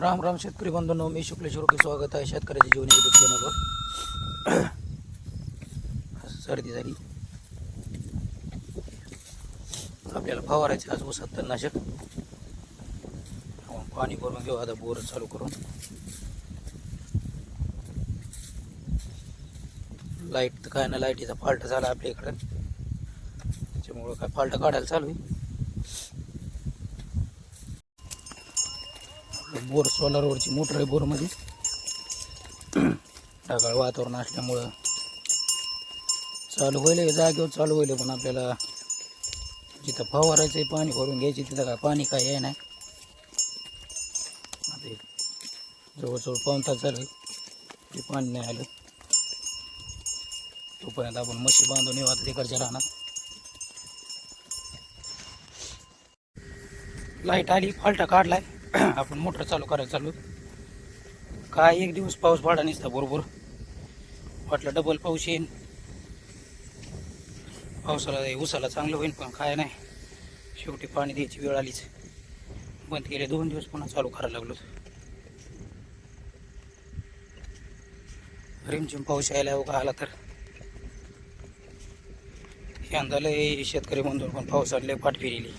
राम राम शेतकरी बंधूंनो मी शुक्लेश्वर की स्वागत आहे शेतकऱ्याच्या जीवन युट्यूब चॅनलवर. सर्दी झाली. आपल्याला फवारायचे आज ऊसात तणनाशक पाणी भरून घेऊ आता बोर चालू करून. लाइट तर काय ना लाईटीचा फाल्ट झाला आपल्या इकडं. त्याच्यामुळं काय फाल्ट काढायला चालू आहे. बोर सोलारवरची मोटर आहे बोरमध्ये. ढगाळ वातावरण असल्यामुळं चालू होईल जागेवर चालू होईल पण आपल्याला जिथं फवारायचं आहे पाणी भरून घ्यायचे तिथं काय पाणी काय आहे नाही. आता जवळजवळ पाऊन तास झालं ते पाणी नाही आलं. तोपर्यंत आपण मशी बांधून येऊ आता तिकडच्या राहणार लाइट आली फाल्टा काढलाय. आपण मोटर चालू करायला चालू काय एक दिवस पाऊस पडा नसता बरोबर. वाटलं डबल पाऊस येईन. पावसाला उसाला चांगलं होईल पण काय नाही. शेवटी पाणी द्यायची वेळ आलीच. बंद केले दोन दिवस पुन्हा चालू करायला लागलो. रिमझिम पाऊस यायला उगा आला तर. यंदा लय शेतकरी म्हणून पण पावसाला लय पाठ फिरली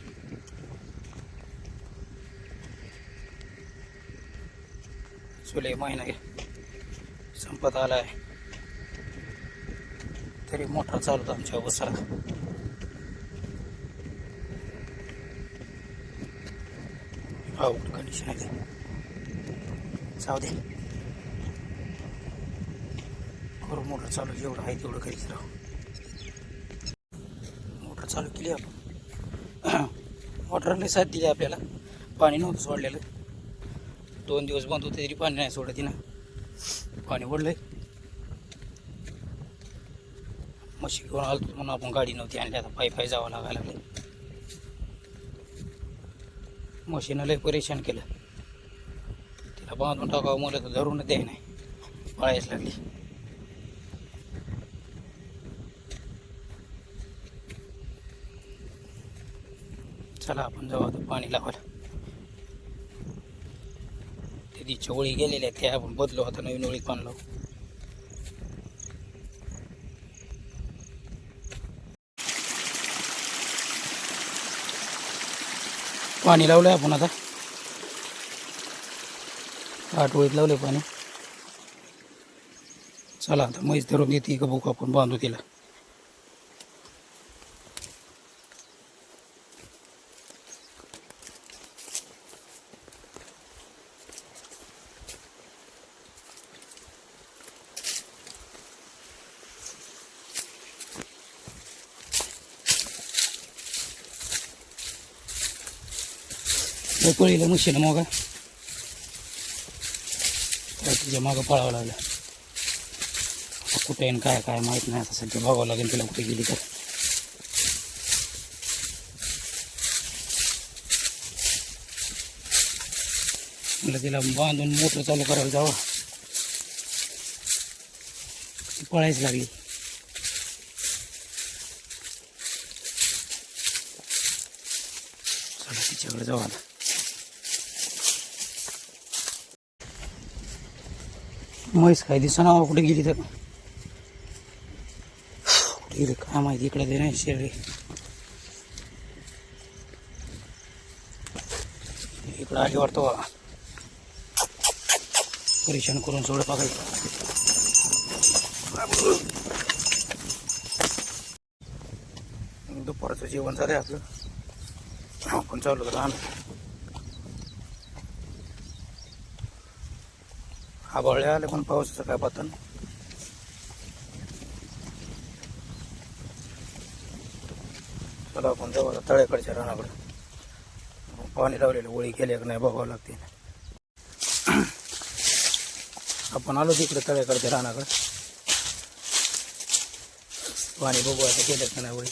जुलै महिना संपत आला आहे तरी मोटर चालतो आमच्या उसाला अवघड कंडिशन आहे. जाऊ दे. करू मोटर चालू जेवढं आहे तेवढं करीत राहू. मोटर चालू केली आपण. मोटरने साथ दिली आपल्याला. पाणी नव्हतं सोडलेलं. दोन दिवस बंद होते तरी पाणी नाही सोडत ना पाणी ओढलंय. मशी घेऊन आलो म्हणून आपण गाडी नव्हती आणली आता पायी पायी जावं लागायला लागले मशीनं लय परेशान केलं. तिला बांधून टाकावं मला तर धरून द्याय नाही. पळायच लागली. चला आपण जाऊ आता पाणी लावायला. ते चवळी गेलेल्या आहेत त्या आपण बदलो. आता नवीन ओळीत पाणी लावलं पाणी लावलंय आपण आता. आठ ओळीत लावलं पाणी. चला आता म्हैस धरून येते का बघू आपण बांधू तिला. पळीला म्हशीनं मग. तिच्या मागं पळावं लागलं. कुठे आहे काय काय माहीत नाही. आता सध्या बघावं लागेल तिला कुठे गेली तर. म्हटलं तिला बांधून मोटर चालू करायला जावं. पळायच लागली. चला तिच्याकडे जाऊ आता. म्हैस काय दिसना कुठे गेली तर. कुठे गेली? काय माहिती इकडे ते नाही शेळी इकडं आली वाटतो परेशान करून सोडं बघायचं दुपारचं जेवण झालंय आपलं. आपण चालू राहणार आबाळे आले पण पावसाचं काय पातन? चला आपण जवळ तळ्याकडच्या रानाकडे. पाणी लावलेलं ओळी केल्या का नाही बघावं लागते. आपण आलो तिकडे तळ्याकडच्या रानाकडे. पाणी बघू आता केलं का नाही ओळी.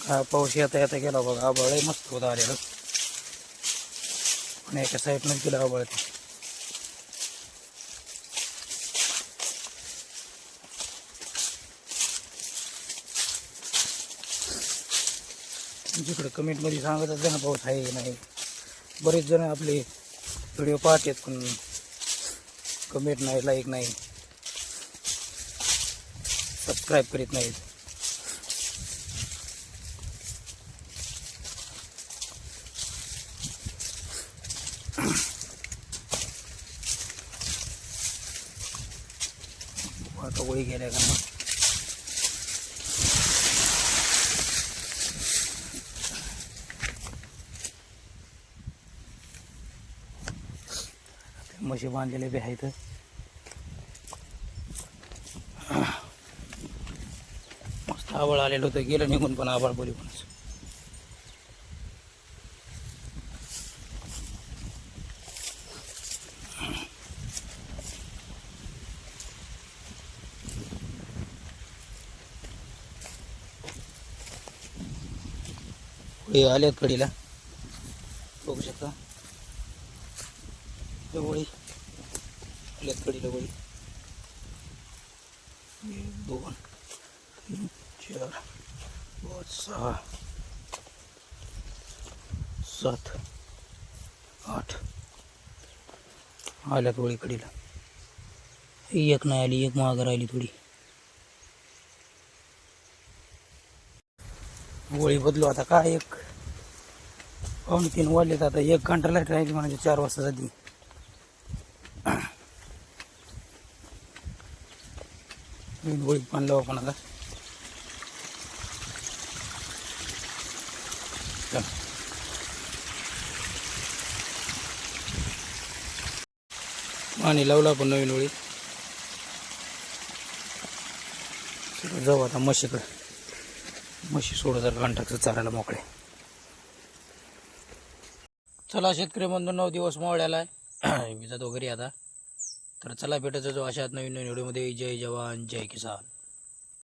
हा पाऊस येता येता गेला बघा आभाळ मस्त होता आलेलं. आणि एका साईडनंच गेलं आबाळ ते. तुमच्याकडे कमेंटमध्ये सांगत असते ना पाऊस आहे की नाही? बरेच जण आपले व्हिडिओ पाहतात पण कमेंट नाही लाईक नाही. सबस्क्राईब करीत नाहीत. आता वळी गेल्या का मग? म्हशी बांधलेले बी आहेत. मस्त आबळ आलेलं होतं. गेलं निघून पण आबाळ बोली पण हे आल्यात कडीला. बघू शकता. लवळी आले आल्यात कडीला लवळी एक दोन तीन चार पाच सहा सात आठ. आल्यात वळी कडीला? एक नाही आली एक मागं राहिली थोडी. होळी बदलू आता काय एक? पावणे तीन वाजलेत आता एक घंटा लाइट राहिली म्हणजे चार वाजता जाती पाणी बांधलो आपण आता पाणी लावलं आपण नवीन होळी जाऊ आता म्हशीकडे. म्हशी सोडू जर घंटाचं चारायला मोकळे. चला शेतकरी बंधू नऊ दिवस मावळ्याला आहे. विजात वगैरे आता. तर चला भेटायचं जो अशात नवीन नवीन व्हिडिओमध्ये. जय जवान जय किसान.